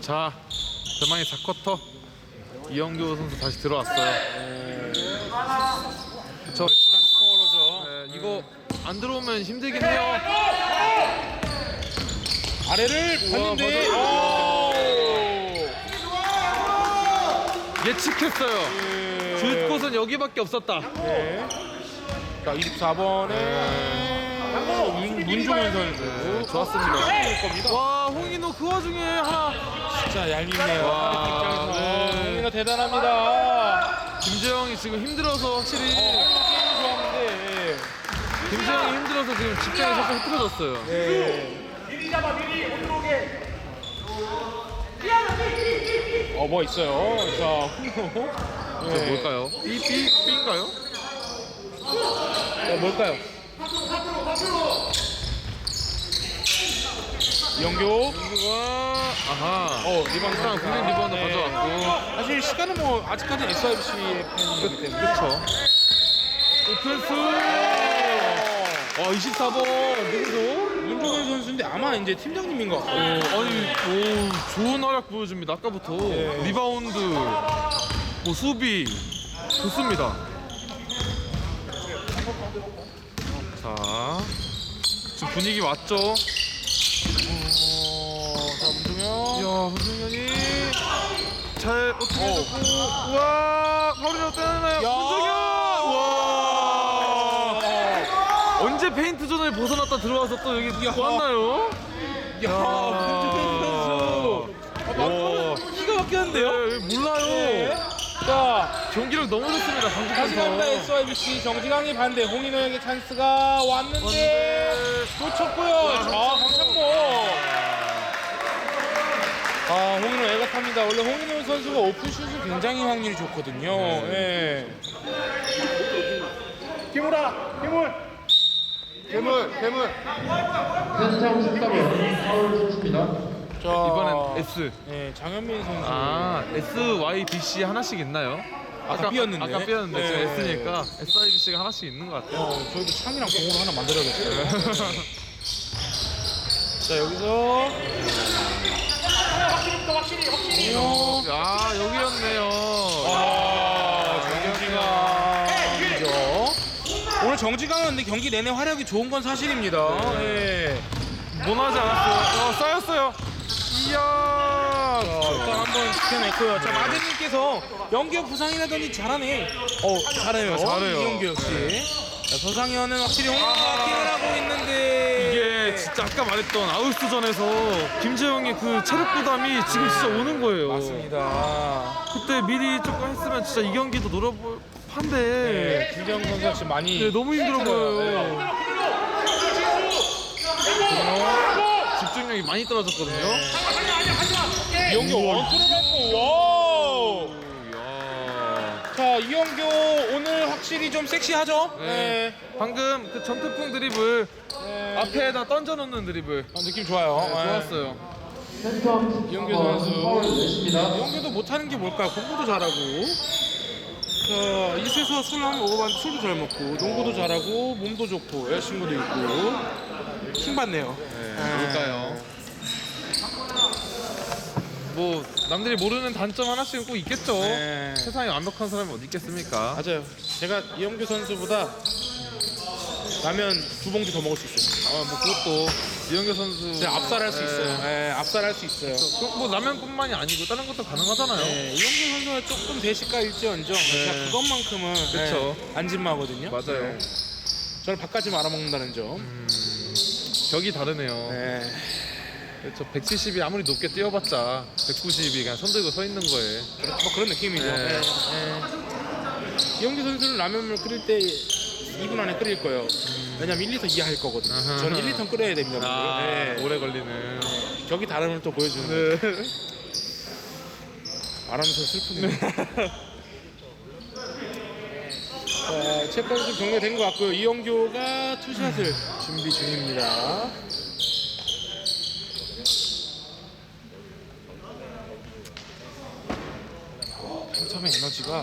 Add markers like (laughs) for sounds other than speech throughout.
자, 대망의 4쿼터 이영규 선수 다시 들어왔어요. 저 출한 스코어로죠. 네, 이거 안 들어오면 힘들긴 해요. 아래를 봤는데. 오! 예측했어요. 예. 줄 곳은 여기밖에 없었다. 네. 자 24번에 문, 문종현 선수 네, 좋았습니다. 될 겁니다. 와, 홍인호 그 와중에 하나. 진짜 얄밉네요. 와, 입장에서 네. 홍민호 대단합니다. 김재영이 지금 힘들어서 확실히 어, 게임 좋았는데. 김재영이 힘들어서 지금 직장이 살짝 흐트러졌어요. 네. 어, 뭐 있어요. 자, 홍민호. 저 뭘까요? B, B, B인가요? 어, 뭘까요? 이영교. 이영규가 아하. 어, 리바운드. 일단 국민 리바운드 네. 가져왔고. 사실 시간은 뭐 아직까지는 SIBC의 팬이기 때문에. 그렇죠. 오펜스. 아 24번 누구죠? 문종현 선수인데 아마 이제 팀장님인 것 어, 같아요. 아니 오, 좋은 활약 보여줍니다. 아까부터 네. 리바운드, 뭐 수비 좋습니다. 자 지금 분위기 왔죠? 어, 자, 문종현. 이야 문종현이 잘 어떻게 오. 해줬고 우와 파울이라도 떼나요? 야. 문종현! 와 언제 페인트 존을 벗어났다 들어와서 또 여기 야. 왔나요? 야, 문종현 선수. 아, 와. 기가 막혔는데요? 네, 몰라요. 네. 자, 경기력 너무 좋습니다. 다시 간다 강국에서. SIBC 정지강이 반대 홍인호에게 찬스가 왔는데 놓쳤고요. 자, 강창모. 아, 홍인호 애가 탑니다. 원래 홍인호 선수가 오픈 슛이 굉장히 확률이 좋거든요. 예. 김우라, 김울. 괴물, 괴물. 자, 이번엔 S. 예, 장현민 선수. 아, S, Y, B, C 하나씩 있나요? 아까 B였는데. 아까 B였는데 지금 네. S니까 S, Y, B, C가 하나씩 있는 것 같아요. 어, 저희도 창이랑 공으로 하나 만들어야겠어요. (laughs) 자, 여기서. 홍인호. 아, 여기였네요. 아, 정지강 이죠. 오늘 정지강은 경기 내내 활약이 좋은 건 사실입니다. 예. 모나지 않았어요. 어, 쌓였어요. 이야. 자, 일단 한번 지켜냈고요. 자, 마드님께서 연기혁 부상이라더니 잘하네. 어, 잘해요. 잘해요. 이영규 역시. 자, 서상현은 확실히 홍인호가 킹을 하고 있는데. 이게 진짜 아까 말했던 아우스전에서 김재영의 그 체력 부담이 지금 진짜 오는 거예요. 맞습니다. 그때 미리 조금 했으면 진짜 이 경기도 노려볼 판데. 네, 김재영 선수가 지금 많이. 네, 너무 힘들어 보여요. 네. 집중력이 많이 떨어졌거든요. 이영규 원투를 받고, 와우! 이야. 자, 이영규 오늘 확실히 좀 섹시하죠? 네. 방금 그 전태풍 드리블 네. 앞에다 던져놓는 드리블 아, 느낌 좋아요. 네, 좋았어요. 이영규 선수. 이영규도 못하는 게 뭘까요? 공부도 잘하고. 자, 이세서 술 한번 먹어봤는데 술도 잘 먹고, 농구도 잘하고, 몸도 좋고, 여자친구도 있고. 킹받네요. 네, 뭘까요? 뭐 남들이 모르는 단점 하나씩은 꼭 있겠죠. 네. 세상에 완벽한 사람이 어디 있겠습니까? 맞아요. 제가 이영규 선수보다 라면 두 봉지 더 먹을 수 있어요. 아, 뭐 그것도 이영규 선수 제가 압살할 수 네. 있어요. 네, 압살할 수 있어요. 그, 뭐 라면뿐만이 아니고 다른 것도 가능하잖아요. 네, 이영규 선수가 조금 대식가 일지언정 제가 그것만큼은 그쵸. 네, 안진마거든요. 맞아요. 네. 저를 바깥이 말아먹는다는 점. 격이 다르네요. 네. 그렇죠. 170이 아무리 높게 뛰어봤자 190이 그냥 손 들고 서 있는 거에 뭐 그런 느낌이죠. 네. 네. 네. 이영규 선수는 라면을 끓일 때 2분 안에 끓일 거예요. 왜냐면 1리터 이하 할 거거든요. 아하. 저는 1리터 끓여야 됩니다. 아, 네. 오래 걸리는. 격이 다름을 또 보여주는. 네. (laughs) 말하면서 슬프네요. (laughs) 자, 채권수 종료된 것 같고요. 이영규가 투샷을 준비 중입니다. 한참의 에너지가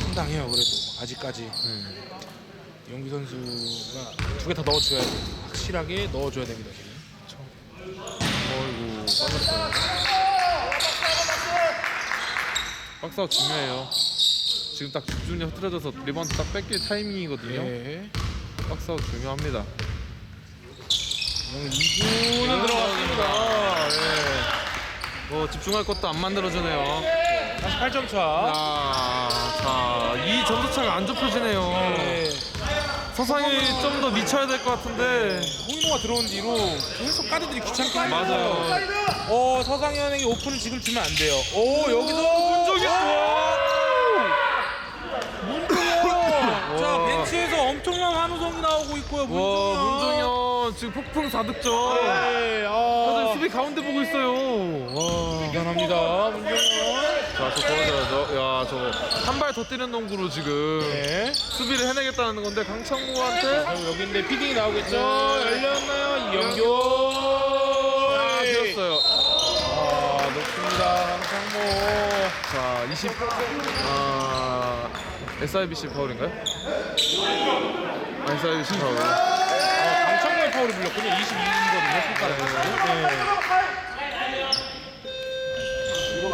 상당해요. 그래도 아직까지 이영규 선수가 두 개 다 넣어줘야 돼요. 확실하게 넣어줘야 됩니다. 지금. 어이구 빠졌어요. 박스아웃 중요해요. 지금 딱 집중력 흐트러져서 리바운드 딱 뺏길 타이밍이거든요. 예. 박스아웃 중요합니다. 2구는 들어갔습니다. 예. 뭐 집중할 것도 안 만들어주네요. 다시 8점 차. 아, 자, 이 점수 차가 안 좁혀지네요. 네. 서상이 좀 더 미쳐야 될 것 같은데. 홍인호가 들어온 뒤로 계속 가드들이 귀찮게 맞아요. 어 서상현에게 오픈을 지금 주면 안 돼요. 오 여기서 문종현! 문종현. 자 와. 벤치에서 엄청난 환호성이 나오고 있고요. 와, 문종현. 문정현 지금 폭풍 4득점. 네. 다들 아. 수비 가운데 보고 있어요. 와. 대단합니다. 자, 저 도와줘야죠. 야, 저거 한 발 더 뛰는 농구로 지금 네. 수비를 해내겠다는 건데 강창구한테 그리고 여기인데 피딩이 나오겠죠. 열렸나요? 이영교. 아, 뛰었어요. 아 높습니다. 강창모. 자, 20. 아, SIBC 파울인가요? 아, SIBC 파울. 아, 강창모의 파울이 불렸군요. 22이거든요. 손가락에서. 네.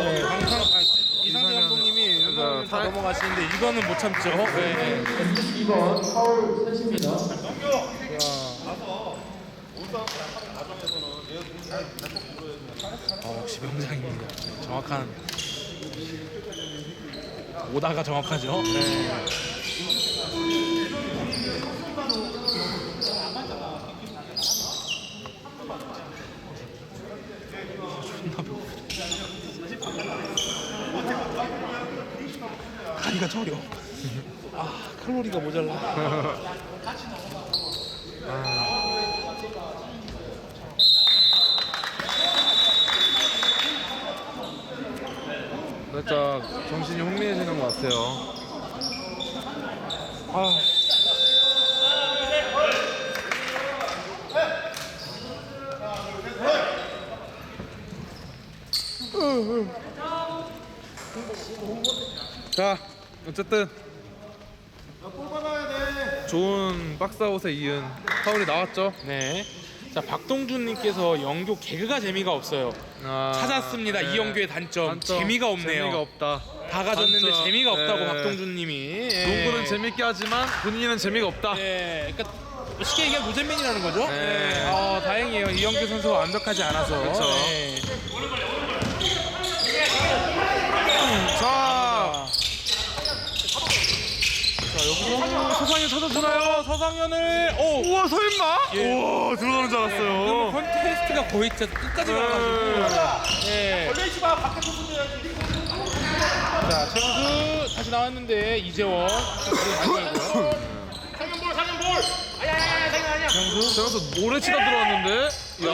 네, 강창 아, 이상재 감독님이 이거는 다 타- 넘어가시는데 이거는 못 참죠. 네. 2번 파울 셋입니다. 어, 역시 명장입니다. 정확한 오다가 정확하죠. 네. 저려. 아 칼로리가 모자라. 살짝 정신이 혼미해지는 것 같아요. 아. 자, 어쨌든 좋은 박스아웃에 이은 파울이 나왔죠. 네. 자 박동준님께서 영교 개그가 재미가 없어요. 아, 찾았습니다. 네. 이영교의 단점. 단점, 재미가 없네요. 재미가 없다. 다 가졌는데 단점. 재미가 없다고 네. 박동준님이. 예. 농구는 재밌게 하지만 본인은 재미가 없다. 네. 그러니까 뭐 쉽게 얘기하면 노잼맨이라는 거죠. 네. 네. 아 다행이에요. 이영교 선수가 완벽하지 않아서. 그쵸. 네. 자, 자 여기 서 서상이 찾아주나요? 서상현을 오. 우와 설마? 예. 우와 들어가는 줄 알았어요. 컨테스트가 거의 진짜 끝까지 네. 가가지고. 네. 자 최우수 다시 나왔는데 이재원. 정수. 저영수 모래치다 들어왔는데. 야,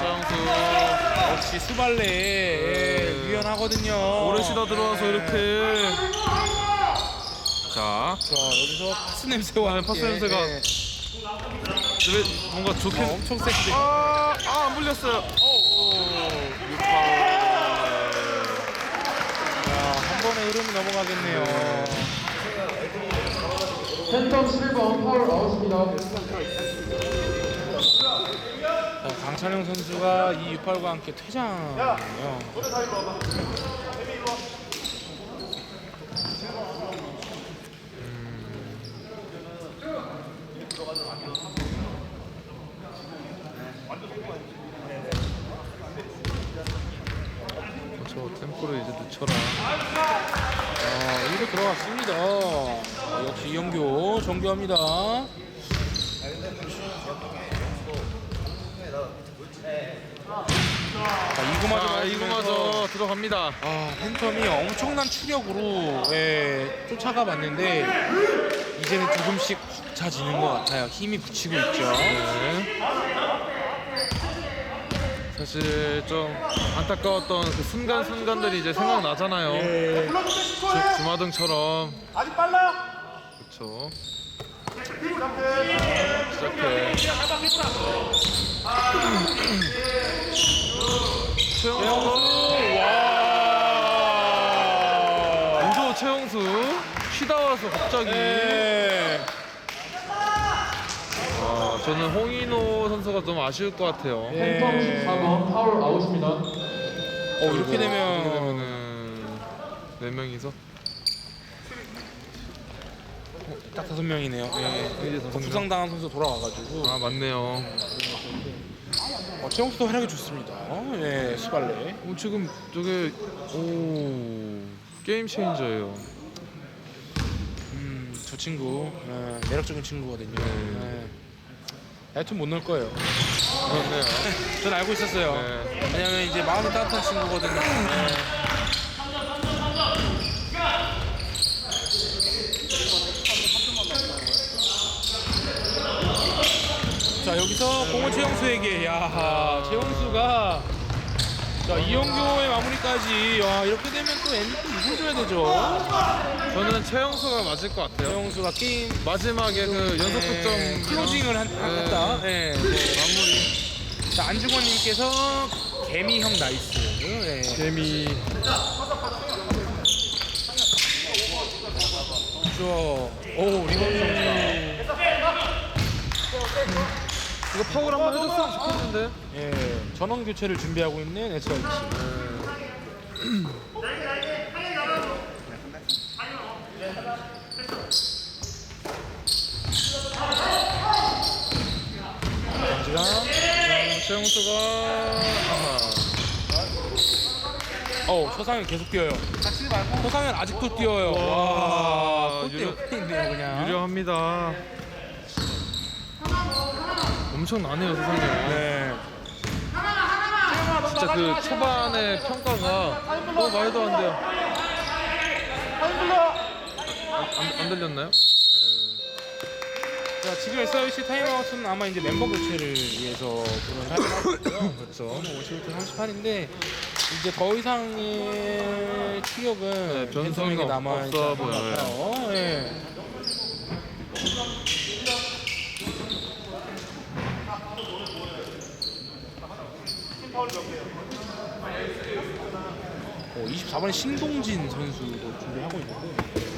저영수 역시 수발레 예, 유연하거든요. 모래치다 들어와서 이렇게. 자, 자 여기서 파스 냄새와 파스 냄새가 예. 왜 뭔가 좋게. 어, 엄청 세게. 아, 아, 안 불렸어요. 한 번에 흐름이 넘어가겠네요. 팬텀 7번 파울 아웃입니다. 자, 강찬영 선수가 이 6팔과 함께 퇴장이 저 템포를 이제 늦춰라. 아, 여기로 들어갔습니다. 아, 역시 이영교 정교합니다. 자, 이구마저 자, 맞으면서 이구마저 들어갑니다. 아, 팬텀이 엄청난 추격으로 예, 쫓아가 봤는데 이제는 조금씩 벅차지는 것 같아요. 힘이 붙이고 있죠. 네. 사실 좀 안타까웠던 그 순간순간들이 이제 생각나잖아요. 예. 주, 주마등처럼. 아직 빨라. 그렇죠. 시작해. 최영수. 와. 우조 최영수 쉬다 와서 갑자기. 예. 아, 저는 홍인호 선수가 좀 아쉬울 것 같아요. 예. 팬텀 14번 파울 아웃입니다. 어 이렇게 되면 이렇게 되면은 네 명이서 딱 다섯 명이네요. 예. 이제 다섯 명. 부상당한 선수 돌아와가지고 아 맞네요. 어, 최영 수도 활약이 좋습니다. 예, 스발레. 오, 지금 저게 오 게임 체인저예요. 음, 저 친구 예, 매력적인 친구거든요. 네. 예. 하여튼 못 넣을 거예요. 그렇네요. 전 알고 있었어요. 네. 왜냐면 이제 마음이 따뜻한 친구거든요. 예. 자 여기서 공은 최영수에게 야 최영수가 자 이영교의 마무리까지 와 이렇게 되면 또 MVP 누굴 줘야 되죠? 저는 최영수가 맞을 것 같아요. 최영수가 게임 마지막에 그 연속 네, 득점 클로징을 한, 네. 했다. 네. 마무리 자 안중원님께서 개미 형 나이스. 네. 재미 그렇죠. 오 리버브 선수가. 이거 파울 한번 해줬으면 좋겠는데. 예, 전원 교체를 준비하고 있는 음, 최영수가 아하. 어 서상현 계속 뛰어요. 서상현 아직도 뛰어요. 와, 와, 유려- 꼴대요 그냥. 유려합니다. 엄청 나네요 세상에. 네. 진짜 그 초반의 평가가 너무 말도 안 돼요. 안, 안 들렸나요? 네. 자 지금 SIC 타임아웃은 아마 이제 멤버 교체를 위해서 그런 하긴 하고요. 그렇죠. 50부터 38인데 이제 더 이상의 추격은 변수가 벤성에게 남아 있는 없어 것 보여요. 같아요. 예. 어, 24번 신동진 선수도 준비하고 있는데